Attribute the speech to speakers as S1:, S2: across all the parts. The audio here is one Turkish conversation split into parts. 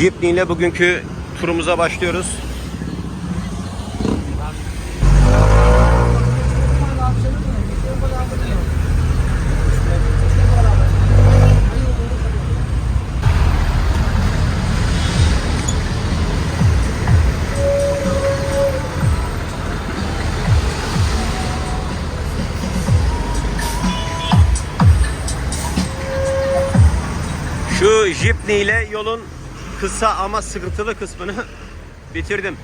S1: Jeepney ile bugünkü turumuza başlıyoruz. Şu Jeepney ile yolun kısa ama sıkıntılı kısmını bitirdim.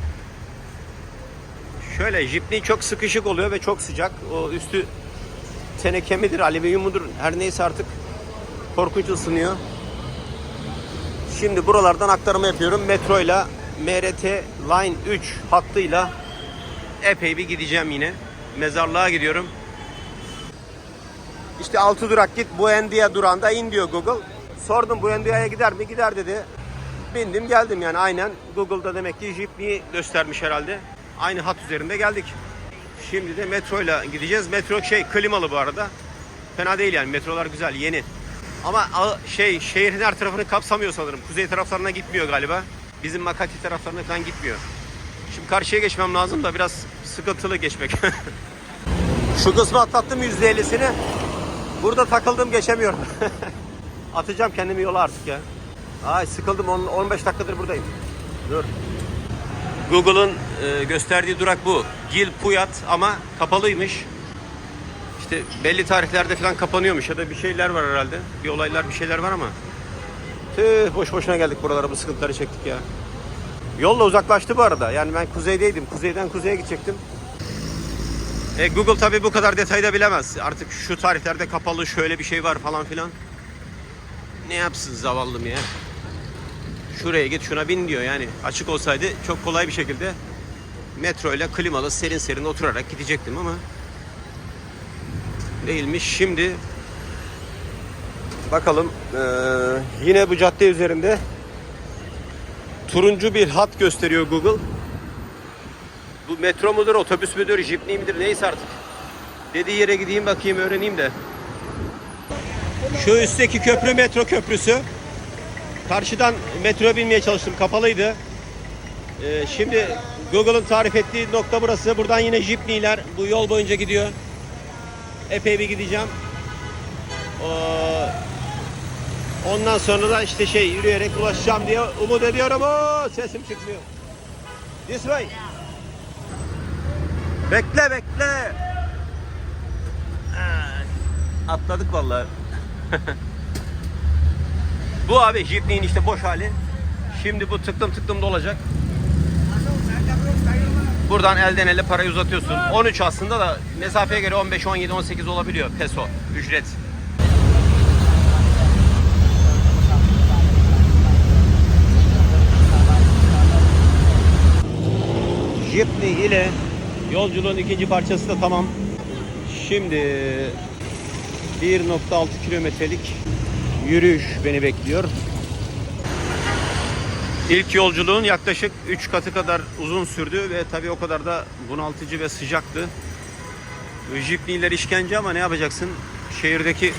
S1: Şöyle Jeepney çok sıkışık oluyor ve çok sıcak. O üstü teneke midir, alüminyum mudur her neyse artık korkunç ısınıyor. Şimdi buralardan aktarma yapıyorum. Metro ile MRT Line 3 hattıyla epey bir gideceğim yine. Mezarlığa gidiyorum. İşte 6 durak git Buendia durağında in diyor Google. Sordum Buendia'ya gider mi? Gider dedi. Bindim geldim yani aynen Google'da demek ki Jeepney'i göstermiş herhalde. Aynı hat üzerinde geldik. Şimdi de metroyla gideceğiz. Metro şey klimalı bu arada. Fena değil yani metrolar güzel yeni. Ama şey şehrin her tarafını kapsamıyor sanırım. Kuzey taraflarına gitmiyor galiba. Bizim Makati taraflarına falan gitmiyor. Şimdi karşıya geçmem lazım da biraz sıkıntılı geçmek. Şu kısmı atlattım %50'sini. Burada takıldım geçemiyorum. Atacağım kendimi yola artık ya. Ay sıkıldım on- 15 dakikadır buradayım. Dur. Google'ın e, gösterdiği durak bu. Gil Puyat ama kapalıymış. İşte belli tarihlerde falan kapanıyormuş ya da bir şeyler var herhalde. Bir olaylar bir şeyler var ama. Tüh boş boşuna geldik buralara bu sıkıntıları çektik ya. Yolla uzaklaştı bu arada. Yani ben kuzeydeydim. Kuzeyden kuzeye gidecektim. E, Google tabi bu kadar detayda bilemez. Artık şu tarihlerde kapalı şöyle bir şey var falan filan. Ne yapsın zavallım ya. Şuraya git şuna bin diyor yani. Açık olsaydı çok kolay bir şekilde metro ile klimalı serin serin oturarak gidecektim ama değilmiş. Şimdi bakalım eee, yine bu cadde üzerinde turuncu bir hat gösteriyor Google. Bu metro mudur, otobüs müdür, jipney midir neyse artık. Dediği yere gideyim bakayım öğreneyim de. Şu üstteki köprü metro köprüsü. Karşıdan metro binmeye çalıştım kapalıydı. Ee, şimdi Google'ın tarif ettiği nokta burası. Buradan yine jipneyler bu yol boyunca gidiyor. Epey bir gideceğim. Ee, ondan sonra da işte şey yürüyerek ulaşacağım diye umut ediyorum. Oo, sesim çıkmıyor. This way. Bekle bekle. Aa, Atladık vallahi. bu abi Jeepney'in işte boş hali. Şimdi bu tıklım tıklım dolacak. Buradan elden ele parayı uzatıyorsun. 13 aslında da mesafeye göre 15, 17, 18 olabiliyor peso ücret. Jeepney ile yolculuğun ikinci parçası da tamam. Şimdi 1.6 kilometrelik yürüyüş beni bekliyor. İlk yolculuğun yaklaşık 3 katı kadar uzun sürdü ve tabii o kadar da bunaltıcı ve sıcaktı. Jeepneyler işkence ama ne yapacaksın? Şehirdeki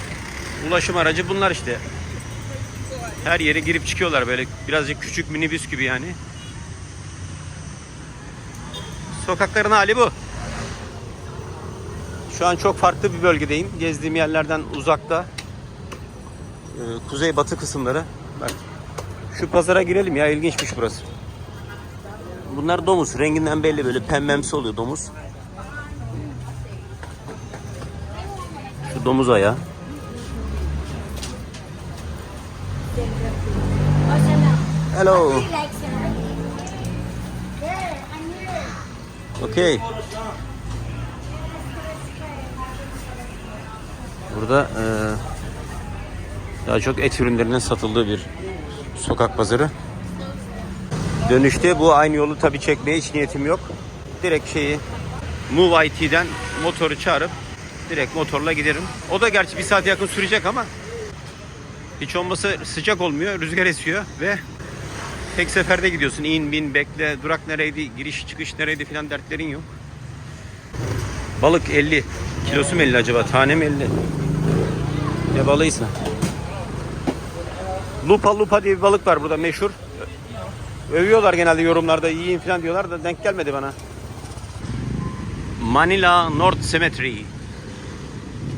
S1: ulaşım aracı bunlar işte. Her yere girip çıkıyorlar böyle birazcık küçük minibüs gibi yani. Sokakların hali bu. Şu an çok farklı bir bölgedeyim. Gezdiğim yerlerden uzakta. Ee, kuzey batı kısımları. Bak. Şu pazara girelim ya ilginçmiş burası. Bunlar domuz. Renginden belli böyle pembemsi oluyor domuz. Şu domuz ayağı. Hello. Okay. Burada eee, daha çok et ürünlerinin satıldığı bir sokak pazarı. Dönüşte bu aynı yolu tabi çekmeye hiç niyetim yok. Direkt şeyi Move IT'den motoru çağırıp direkt motorla giderim. O da gerçi bir saat yakın sürecek ama hiç olmasa sıcak olmuyor, rüzgar esiyor ve tek seferde gidiyorsun. İn, bin, bekle, durak nereydi, giriş çıkış nereydi filan dertlerin yok. Balık 50. Kilosu mu 50 acaba? Tane mi 50? Ne balığıysa. Lupa lupa diye bir balık var burada meşhur. Övüyorlar genelde yorumlarda iyiyim falan diyorlar da denk gelmedi bana. Manila North Cemetery.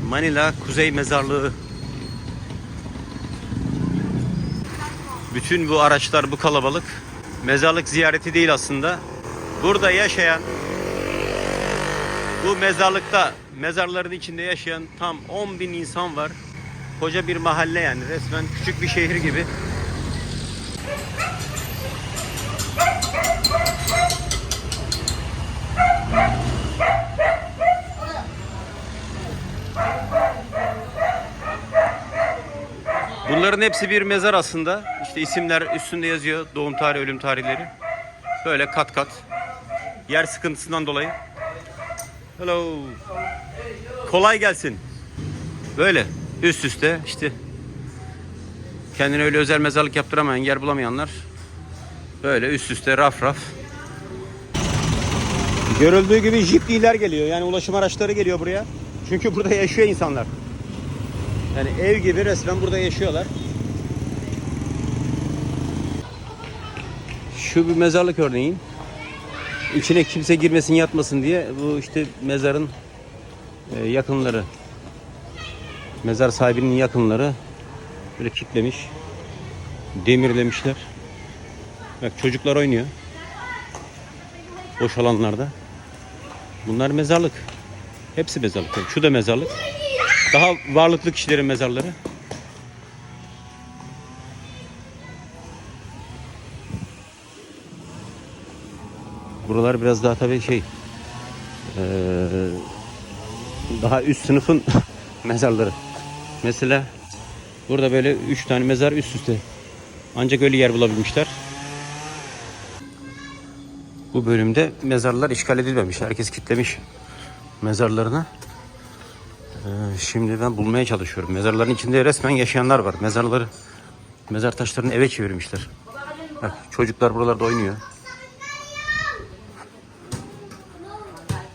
S1: Manila Kuzey Mezarlığı. Bütün bu araçlar, bu kalabalık mezarlık ziyareti değil aslında. Burada yaşayan bu mezarlıkta, mezarların içinde yaşayan tam 10 bin insan var. Koca bir mahalle yani resmen küçük bir şehir gibi. Bunların hepsi bir mezar aslında. İşte isimler üstünde yazıyor. Doğum tarihi, ölüm tarihleri. Böyle kat kat. Yer sıkıntısından dolayı. Hello. Kolay gelsin. Böyle üst üste işte kendine öyle özel mezarlık yaptıramayan, yer bulamayanlar böyle üst üste raf raf. Görüldüğü gibi jipliler geliyor. Yani ulaşım araçları geliyor buraya. Çünkü burada yaşıyor insanlar. Yani ev gibi resmen burada yaşıyorlar. Şu bir mezarlık örneğin. İçine kimse girmesin yatmasın diye bu işte mezarın e, yakınları. Mezar sahibinin yakınları böyle kilitlemiş. Demirlemişler. Bak çocuklar oynuyor. Boş alanlarda. Bunlar mezarlık. Hepsi mezarlık. Şu da mezarlık. Daha varlıklı kişilerin mezarları. Buralar biraz daha tabii şey eee, daha üst sınıfın mezarları. Mesela burada böyle üç tane mezar üst üste. Ancak öyle yer bulabilmişler. Bu bölümde mezarlar işgal edilmemiş. Herkes kitlemiş mezarlarını. Ee, Şimdi ben bulmaya çalışıyorum. Mezarların içinde resmen yaşayanlar var. Mezarları, mezar taşlarını eve çevirmişler. Bak çocuklar buralarda oynuyor.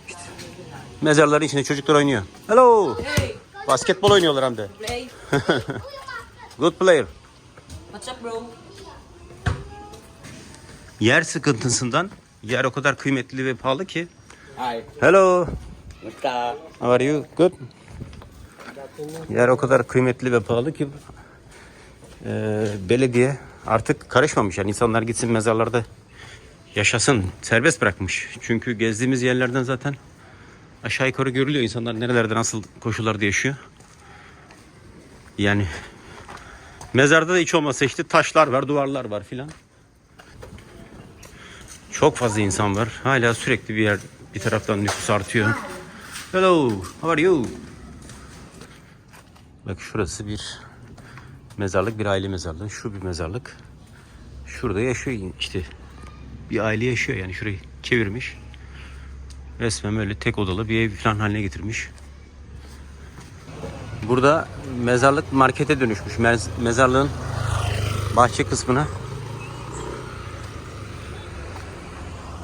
S1: İşte, mezarların içinde çocuklar oynuyor. Hello. Basketbol oynuyorlar hem de.
S2: Play.
S1: Good player.
S2: What's up, bro?
S1: Yer sıkıntısından yer o kadar kıymetli ve pahalı ki.
S2: Hi.
S1: Hello.
S2: What's up?
S1: How are you? Good. Yer o kadar kıymetli ve pahalı ki e, belediye artık karışmamış. Yani insanlar gitsin mezarlarda yaşasın. Serbest bırakmış. Çünkü gezdiğimiz yerlerden zaten aşağı yukarı görülüyor insanlar nerelerde nasıl koşullarda yaşıyor. Yani mezarda da hiç olmasa işte taşlar var, duvarlar var filan. Çok fazla insan var. Hala sürekli bir yer bir taraftan nüfus artıyor. Hello, how are you? Bak şurası bir mezarlık, bir aile mezarlığı. Şu bir mezarlık. Şurada yaşıyor işte. Bir aile yaşıyor yani şurayı çevirmiş. Resmen böyle tek odalı bir ev falan haline getirmiş. Burada mezarlık markete dönüşmüş. Mez- Mezarlığın bahçe kısmına.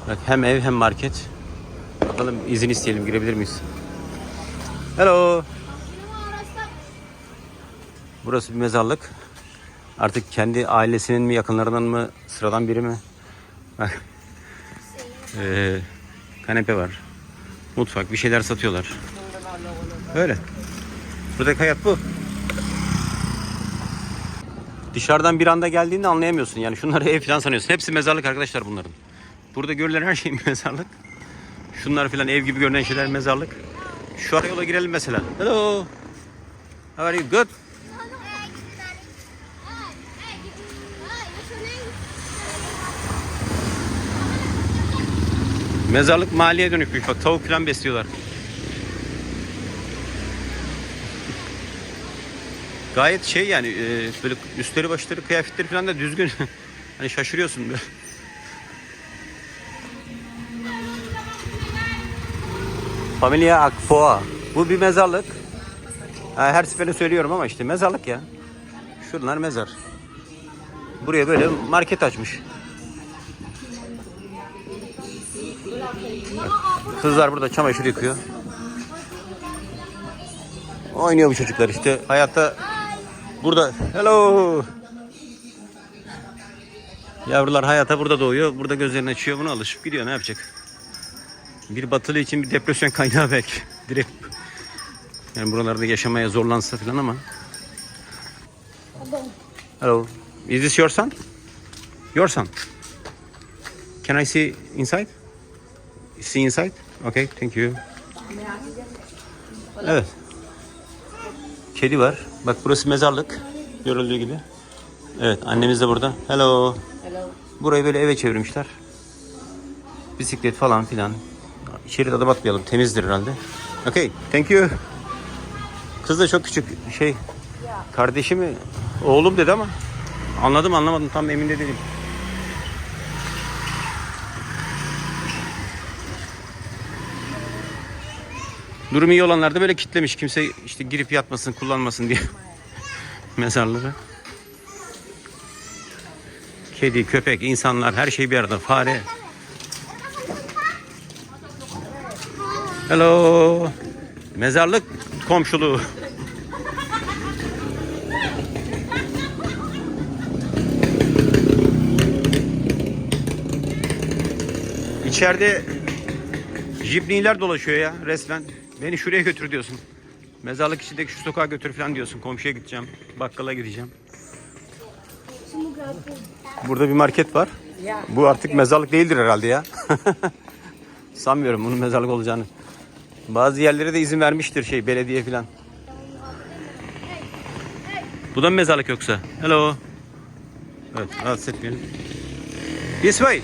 S1: Bak hem ev hem market. Bakalım izin isteyelim girebilir miyiz? Hello. Burası bir mezarlık. Artık kendi ailesinin mi yakınlarından mı sıradan biri mi? Bak. Ee, kanepe var. Mutfak bir şeyler satıyorlar. Öyle. Buradaki hayat bu. Dışarıdan bir anda geldiğinde anlayamıyorsun. Yani şunları ev falan sanıyorsun. Hepsi mezarlık arkadaşlar bunların. Burada görülen her şey mezarlık. Şunlar falan ev gibi görünen şeyler mezarlık. Şu ara yola girelim mesela. Hello. How are you? Good. Mezarlık mahalleye dönükmüş. Bak tavuk falan besliyorlar. Gayet şey yani e, böyle üstleri başları kıyafetleri falan da düzgün. hani şaşırıyorsun böyle. Familia Akpoa. Bu bir mezarlık. Her seferinde söylüyorum ama işte mezarlık ya. Şunlar mezar. Buraya böyle market açmış. Kızlar burada çamaşır yıkıyor. Oynuyor bu çocuklar işte. Hayatta burada. Hello. Yavrular hayata burada doğuyor. Burada gözlerini açıyor. Buna alışıp gidiyor. Ne yapacak? Bir batılı için bir depresyon kaynağı belki. Direkt. Yani buralarda yaşamaya zorlansa falan ama. Hello. Is this your son? Your son. Can I see inside? See inside? Okay, thank you. Evet. Kedi var. Bak burası mezarlık. Görüldüğü gibi. Evet annemiz de burada. Hello.
S2: Hello.
S1: Burayı böyle eve çevirmişler. Bisiklet falan filan. İçeri de adım atmayalım. Temizdir herhalde. Okay. Thank you. Kız da çok küçük. Şey. Kardeşi mi? Oğlum dedi ama. Anladım anlamadım. Tam emin de değilim. Durum iyi olanlar da böyle kitlemiş. Kimse işte girip yatmasın, kullanmasın diye mezarları. Kedi, köpek, insanlar her şey bir arada. Fare. Hello. Mezarlık komşuluğu. İçeride jipniler dolaşıyor ya resmen. Beni şuraya götür diyorsun. Mezarlık içindeki şu sokağa götür falan diyorsun. Komşuya gideceğim. Bakkala gideceğim. Burada bir market var. Bu artık mezarlık değildir herhalde ya. Sanmıyorum bunun mezarlık olacağını. Bazı yerlere de izin vermiştir şey belediye falan. Bu da mı mezarlık yoksa? Hello. Evet rahatsız etmeyelim. This way.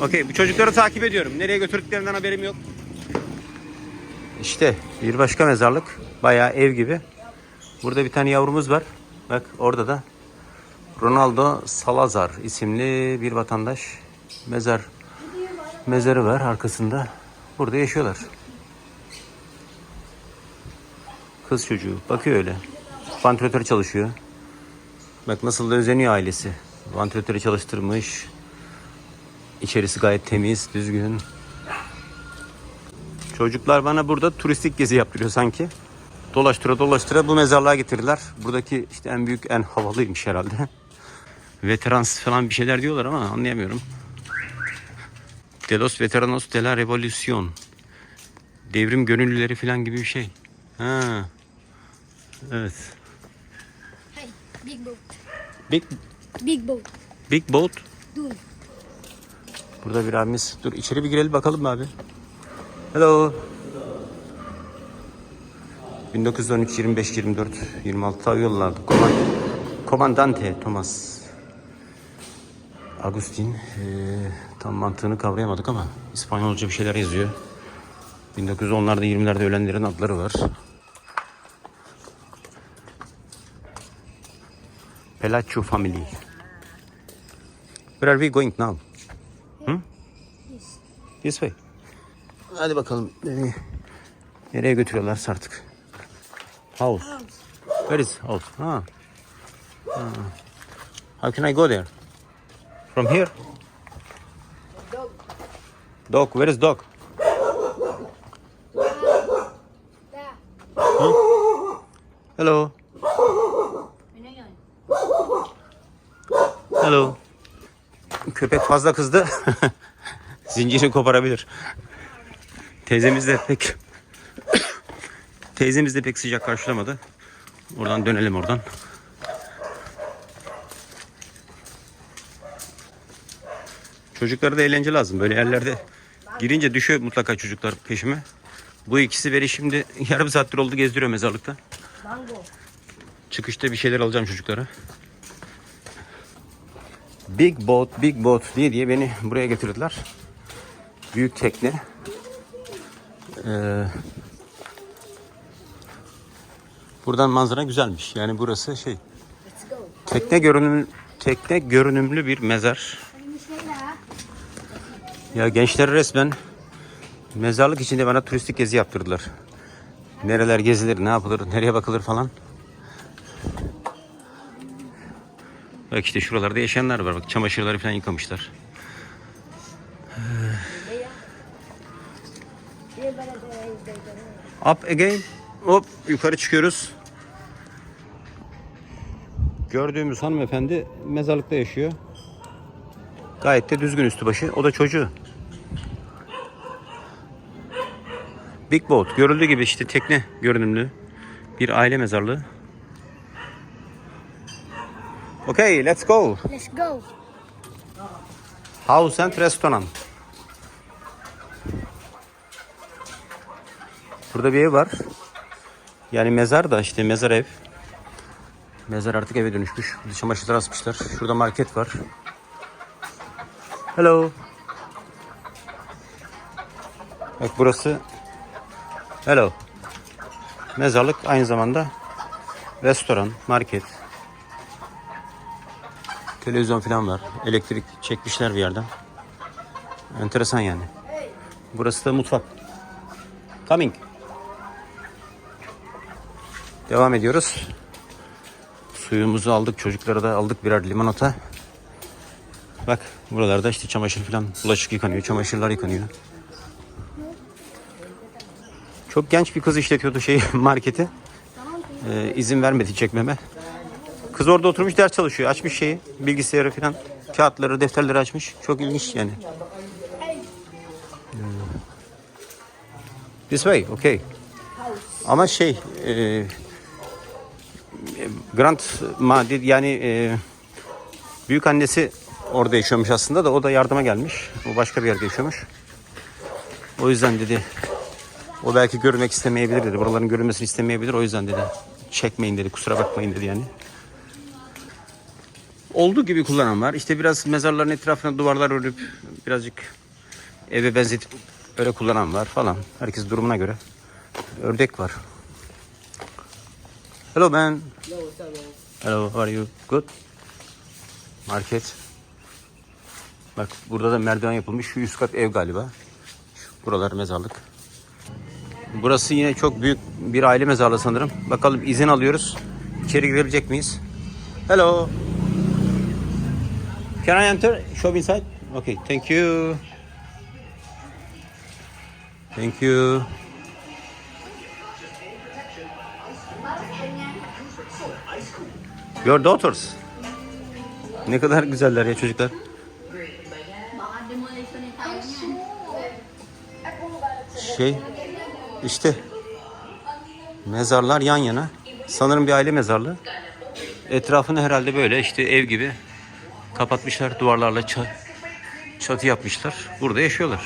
S1: Okey bu çocukları takip ediyorum. Nereye götürdüklerinden haberim yok. İşte bir başka mezarlık. Bayağı ev gibi. Burada bir tane yavrumuz var. Bak orada da Ronaldo Salazar isimli bir vatandaş mezar mezarı var arkasında. Burada yaşıyorlar. Kız çocuğu bakıyor öyle. Vantilatör çalışıyor. Bak nasıl da özeniyor ailesi. Vantilatörü çalıştırmış. İçerisi gayet temiz, düzgün. Çocuklar bana burada turistik gezi yaptırıyor sanki. Dolaştıra dolaştıra bu mezarlığa getirdiler. Buradaki işte en büyük, en havalıymış herhalde. Veterans falan bir şeyler diyorlar ama anlayamıyorum. De los veteranos de la revolución. Devrim gönüllüleri falan gibi bir şey. Ha. Evet.
S3: Hey, big boat.
S1: Big,
S3: Big boat.
S1: big boat.
S3: Dur.
S1: Burada bir abimiz. Dur içeri bir girelim bakalım mı abi? Hello. 1913, 25, 24, 26 yollarda. Koman, Komandante Thomas. Agustin. Ee, tam mantığını kavrayamadık ama İspanyolca bir şeyler yazıyor. 1910'larda 20'lerde ölenlerin adları var. Pelacho Family. Where are we going now? This way. Hadi bakalım. Beni nereye götürüyorlarsa artık. House. Where is house? Ha. How can I go there? From here? Dog. Where is dog? Huh? Hello. Hello. Köpek fazla kızdı. Zinciri koparabilir. Teyzemiz de pek teyzemiz de pek sıcak karşılamadı. Oradan dönelim oradan. Çocuklara da eğlence lazım. Böyle yerlerde girince düşüyor mutlaka çocuklar peşime. Bu ikisi beni şimdi yarım saattir oldu gezdiriyor mezarlıkta. Çıkışta bir şeyler alacağım çocuklara. Big boat, big boat diye diye beni buraya getirdiler. Büyük tekne. Ee, buradan manzara güzelmiş. Yani burası şey tekne görünüm tekne görünümlü bir mezar. Ya gençler resmen mezarlık içinde bana turistik gezi yaptırdılar. Nereler gezilir, ne yapılır, nereye bakılır falan. Bak işte şuralarda yaşayanlar var. Bak çamaşırları falan yıkamışlar. Up again. Hop yukarı çıkıyoruz. Gördüğümüz hanımefendi mezarlıkta yaşıyor. Gayet de düzgün üstü başı. O da çocuğu. Big Boat. Görüldüğü gibi işte tekne görünümlü. Bir aile mezarlığı. Okay, let's go.
S3: Let's go.
S1: House and Restaurant. Burada bir ev var. Yani mezar da işte mezar ev. Mezar artık eve dönüşmüş. Çamaşırlar asmışlar. Şurada market var. Hello. Bak burası Hello. Mezarlık aynı zamanda restoran, market. Televizyon falan var. Elektrik çekmişler bir yerden. Enteresan yani. Burası da mutfak. Coming. Devam ediyoruz. Suyumuzu aldık. Çocuklara da aldık birer limonata. Bak buralarda işte çamaşır falan bulaşık yıkanıyor. Çamaşırlar yıkanıyor. Çok genç bir kız işletiyordu şey marketi. Ee, izin vermedi çekmeme. Kız orada oturmuş ders çalışıyor. Açmış şeyi, bilgisayarı falan. Kağıtları, defterleri açmış. Çok ilginç yani. This way, okay. Ama şey, e, Grand Madrid yani e, büyük annesi orada yaşıyormuş aslında da o da yardıma gelmiş. O başka bir yerde yaşıyormuş. O yüzden dedi o belki görmek istemeyebilir dedi. Buraların görülmesini istemeyebilir. O yüzden dedi. Çekmeyin dedi. Kusura bakmayın dedi yani. Olduğu gibi kullanan var. İşte biraz mezarların etrafına duvarlar örüp birazcık eve benzetip öyle kullanan var falan. Herkes durumuna göre. Ördek var. Hello man. Hello, how are you? Good. Market. Bak burada da merdiven yapılmış. Şu üst kat ev galiba. Şu, buralar mezarlık. Burası yine çok büyük bir aile mezarlığı sanırım. Bakalım izin alıyoruz. İçeri girebilecek miyiz? Hello. Can I enter? Show inside. Okay, thank you. Thank you. Your daughters. Ne kadar güzeller ya çocuklar. Şey işte mezarlar yan yana. Sanırım bir aile mezarlığı. Etrafını herhalde böyle işte ev gibi kapatmışlar duvarlarla ça- çatı yapmışlar. Burada yaşıyorlar.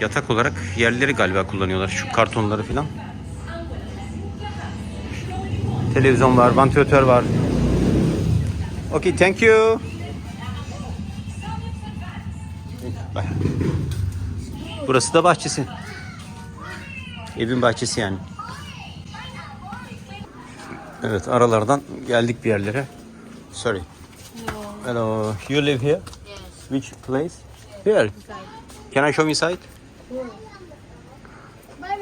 S1: Yatak olarak yerleri galiba kullanıyorlar. Şu kartonları falan. Televizyon var, vantilatör var. Okay, thank you. Burası da bahçesi. Evin bahçesi yani. Evet aralardan geldik bir yerlere. Sorry. Hello. You live here?
S3: Yes.
S1: Which place? Here. Can I show inside?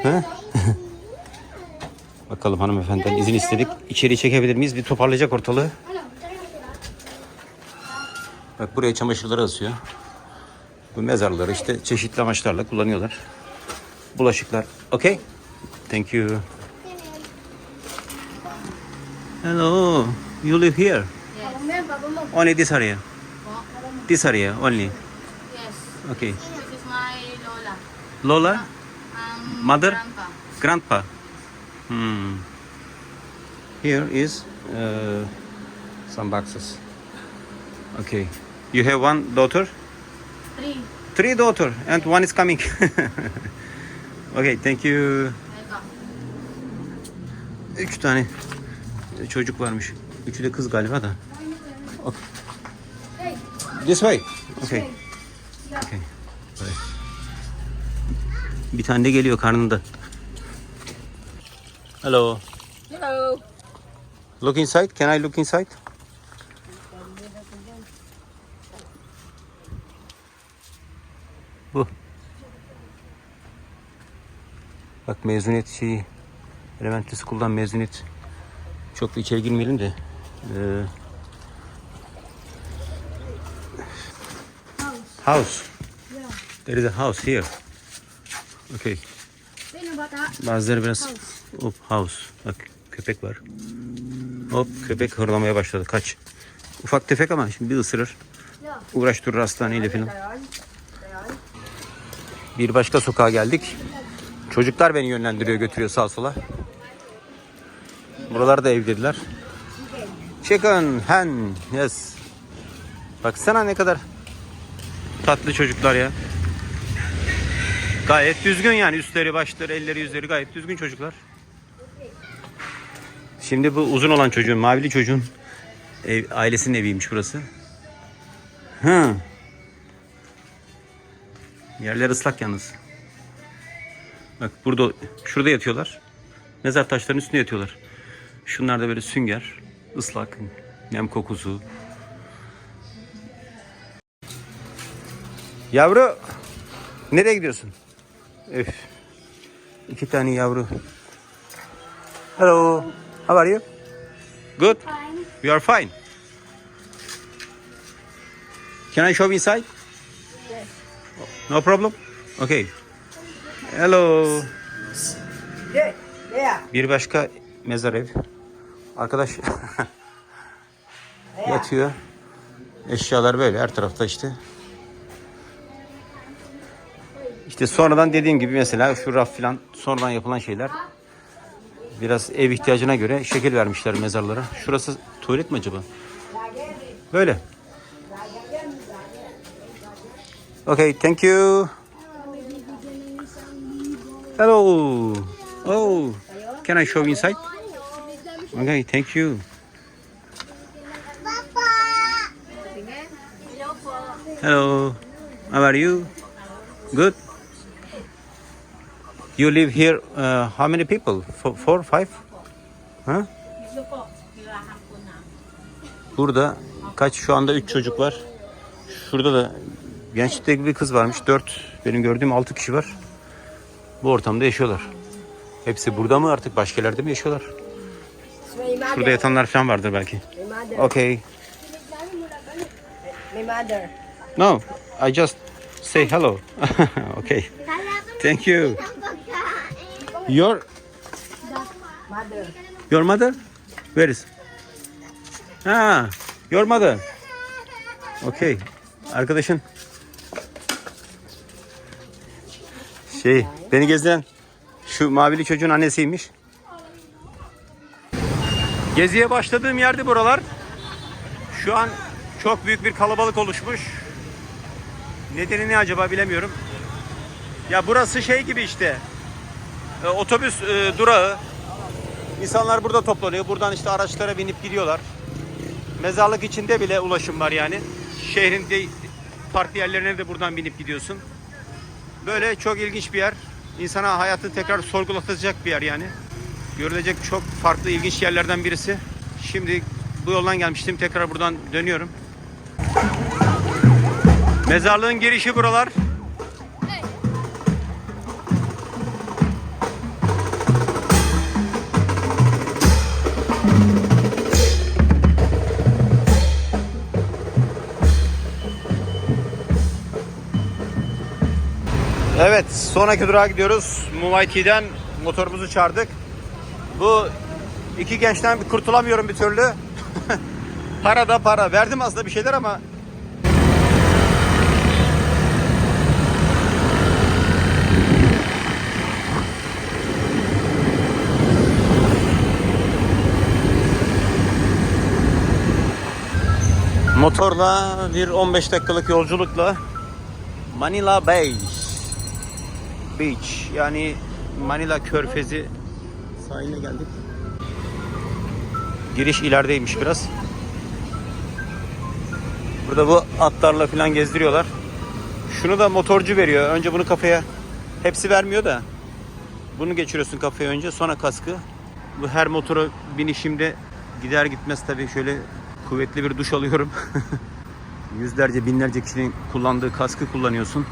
S1: He? Bakalım hanımefendiden izin istedik. İçeri çekebilir miyiz? Bir toparlayacak ortalığı. Bak buraya çamaşırları asıyor. Bu mezarları işte çeşitli amaçlarla kullanıyorlar. Bulaşıklar. Okay. Thank you. Hello. You live here? Only this area. This area only.
S4: Yes.
S1: Okay.
S4: Lola. Um,
S1: Mother?
S4: Grandpa.
S1: grandpa. Hmm. Here is uh, some boxes. Okay. You have one daughter?
S4: Three.
S1: Three daughter and one is coming. okay, thank you. Üç tane çocuk varmış. Üçü de kız galiba da. Okay. This way. Okay. Okay. Bye. Bir tane de geliyor karnında. Hello.
S4: Hello.
S1: Look inside. Can I look inside? Bu. Bak mezuniyet şeyi. Elementary School'dan mezuniyet. Çok da içeri girmeyelim de. Ee, house. There is a house here. Okay. Bazıları biraz hop house. Bak köpek var. Hop köpek hırlamaya başladı. Kaç. Ufak tefek ama şimdi bir ısırır. Uğraştırır hastaneyle falan. Bir başka sokağa geldik. Çocuklar beni yönlendiriyor götürüyor sağa sola. Buralar da ev dediler. Chicken hen yes. Baksana ne kadar tatlı çocuklar ya. Gayet düzgün yani üstleri başları elleri yüzleri gayet düzgün çocuklar. Şimdi bu uzun olan çocuğun mavili çocuğun ev, ailesinin eviymiş burası. Hı. Yerler ıslak yalnız. Bak burada şurada yatıyorlar. Mezar taşlarının üstünde yatıyorlar. Şunlar da böyle sünger, ıslak, nem kokusu. Yavru, nereye gidiyorsun? Öf. İki tane yavru. Hello, how are you? Good. We are fine. Can I show inside? No problem. Okay. Hello. Bir başka mezar ev. Arkadaş yatıyor. Eşyalar böyle her tarafta işte. İşte sonradan dediğim gibi mesela şu raf falan sonradan yapılan şeyler. Biraz ev ihtiyacına göre şekil vermişler mezarlara. Şurası tuvalet mi acaba? Böyle. Okay, thank you. Hello. Oh, can I show inside? Okay, thank you. Hello. How are you? Good. You live here. Uh, how many people? Four, four five? Huh? Burada kaç şu anda üç çocuk var. Şurada da gençlikte bir kız varmış. Dört. Benim gördüğüm altı kişi var. Bu ortamda yaşıyorlar. Hepsi burada mı artık başka yerlerde mi yaşıyorlar? Şurada yatanlar falan vardır belki. Okay.
S5: My mother.
S1: No, I just say hello. okay. Thank you. Your
S5: Mother.
S1: your mother? Where is? Ha, your mother. Okay. Arkadaşın. Şey, beni gezdiren şu mavili çocuğun annesiymiş. Geziye başladığım yerde buralar. Şu an çok büyük bir kalabalık oluşmuş. Nedeni ne acaba bilemiyorum. Ya burası şey gibi işte. E, otobüs e, durağı. İnsanlar burada toplanıyor. Buradan işte araçlara binip gidiyorlar. Mezarlık içinde bile ulaşım var yani. Şehrin de farklı yerlerine de buradan binip gidiyorsun. Böyle çok ilginç bir yer. İnsana hayatı tekrar sorgulatacak bir yer yani. Görülecek çok farklı ilginç yerlerden birisi. Şimdi bu yoldan gelmiştim. Tekrar buradan dönüyorum. Mezarlığın girişi buralar. Evet, sonraki durağa gidiyoruz. Mumayti'den motorumuzu çağırdık. Bu iki gençten bir kurtulamıyorum bir türlü. para da para. Verdim aslında bir şeyler ama Motorla bir 15 dakikalık yolculukla Manila Bay Beach yani Manila Körfezi sahiline geldik. Giriş ilerideymiş biraz. Burada bu atlarla falan gezdiriyorlar. Şunu da motorcu veriyor. Önce bunu kafaya hepsi vermiyor da bunu geçiriyorsun kafaya önce sonra kaskı. Bu her motora binişimde gider gitmez tabii şöyle kuvvetli bir duş alıyorum. Yüzlerce binlerce kişinin kullandığı kaskı kullanıyorsun.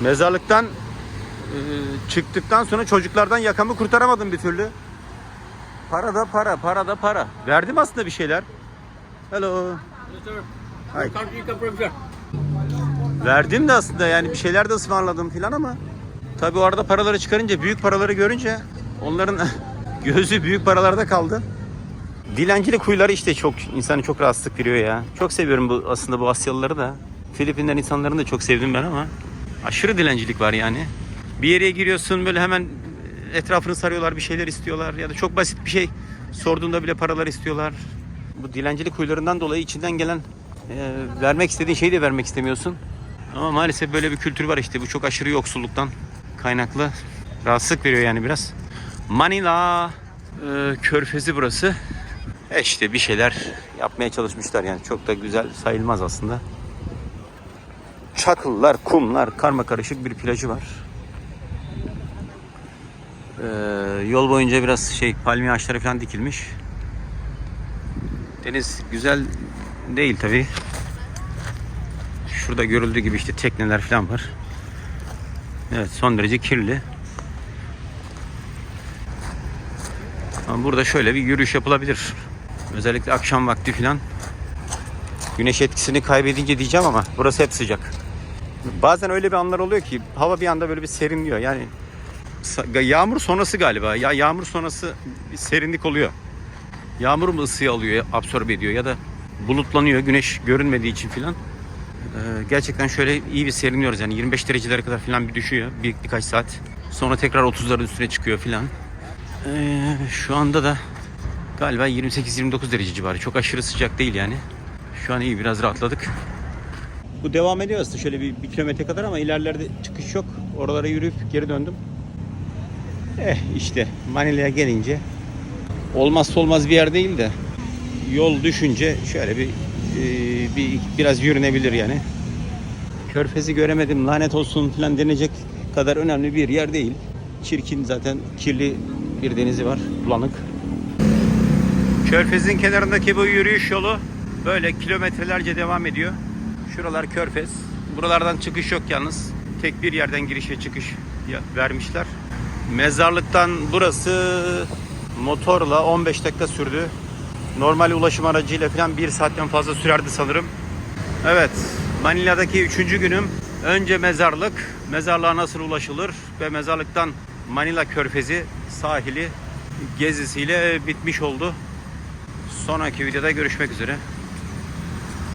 S1: Mezarlıktan e, çıktıktan sonra çocuklardan yakamı kurtaramadım bir türlü. Para da para, para da para. Verdim aslında bir şeyler. Hello. Hi. Verdim de aslında yani bir şeyler de ısmarladım filan ama Tabii o arada paraları çıkarınca, büyük paraları görünce onların gözü büyük paralarda kaldı. Dilencilik huyları işte çok insanı çok rahatsızlık veriyor ya. Çok seviyorum bu aslında bu Asyalıları da. Filipinler insanlarını da çok sevdim ben ama aşırı dilencilik var yani. Bir yere giriyorsun böyle hemen etrafını sarıyorlar, bir şeyler istiyorlar ya da çok basit bir şey sorduğunda bile paralar istiyorlar. Bu dilencilik huylarından dolayı içinden gelen e, vermek istediğin şeyi de vermek istemiyorsun. Ama maalesef böyle bir kültür var işte. Bu çok aşırı yoksulluktan kaynaklı. Rahatsızlık veriyor yani biraz. Manila e, körfezi burası. E işte bir şeyler yapmaya çalışmışlar yani. Çok da güzel sayılmaz aslında. Çakıllar, kumlar, karma karışık bir plajı var. Ee, yol boyunca biraz şey palmiye ağaçları falan dikilmiş. Deniz güzel değil tabi. Şurada görüldüğü gibi işte tekneler falan var. Evet son derece kirli. Ama burada şöyle bir yürüyüş yapılabilir. Özellikle akşam vakti falan. Güneş etkisini kaybedince diyeceğim ama burası hep sıcak. Bazen öyle bir anlar oluyor ki hava bir anda böyle bir serinliyor. Yani yağmur sonrası galiba. Ya yağmur sonrası bir serinlik oluyor. Yağmur mu ısıyı alıyor, absorbe ediyor ya da bulutlanıyor güneş görünmediği için filan. Ee, gerçekten şöyle iyi bir serinliyoruz yani 25 derecelere kadar filan bir düşüyor bir birkaç saat. Sonra tekrar 30'ların üstüne çıkıyor filan. Ee, şu anda da galiba 28-29 derece civarı. Çok aşırı sıcak değil yani. Şu an iyi biraz rahatladık. Bu devam ediyor aslında şöyle bir, bir kilometre kadar ama ilerlerde çıkış yok. Oralara yürüyüp geri döndüm. Eh işte Manila'ya gelince olmazsa olmaz bir yer değil de yol düşünce şöyle bir e, bir biraz yürünebilir yani. Körfezi göremedim lanet olsun falan denecek kadar önemli bir yer değil. Çirkin zaten kirli bir denizi var bulanık. Körfez'in kenarındaki bu yürüyüş yolu böyle kilometrelerce devam ediyor. Şuralar Körfez. Buralardan çıkış yok yalnız. Tek bir yerden giriş ve çıkış vermişler. Mezarlıktan burası motorla 15 dakika sürdü. Normal ulaşım aracıyla falan bir saatten fazla sürerdi sanırım. Evet, Manila'daki üçüncü günüm. Önce mezarlık, mezarlığa nasıl ulaşılır ve mezarlıktan Manila Körfezi sahili gezisiyle bitmiş oldu. Sonraki videoda görüşmek üzere.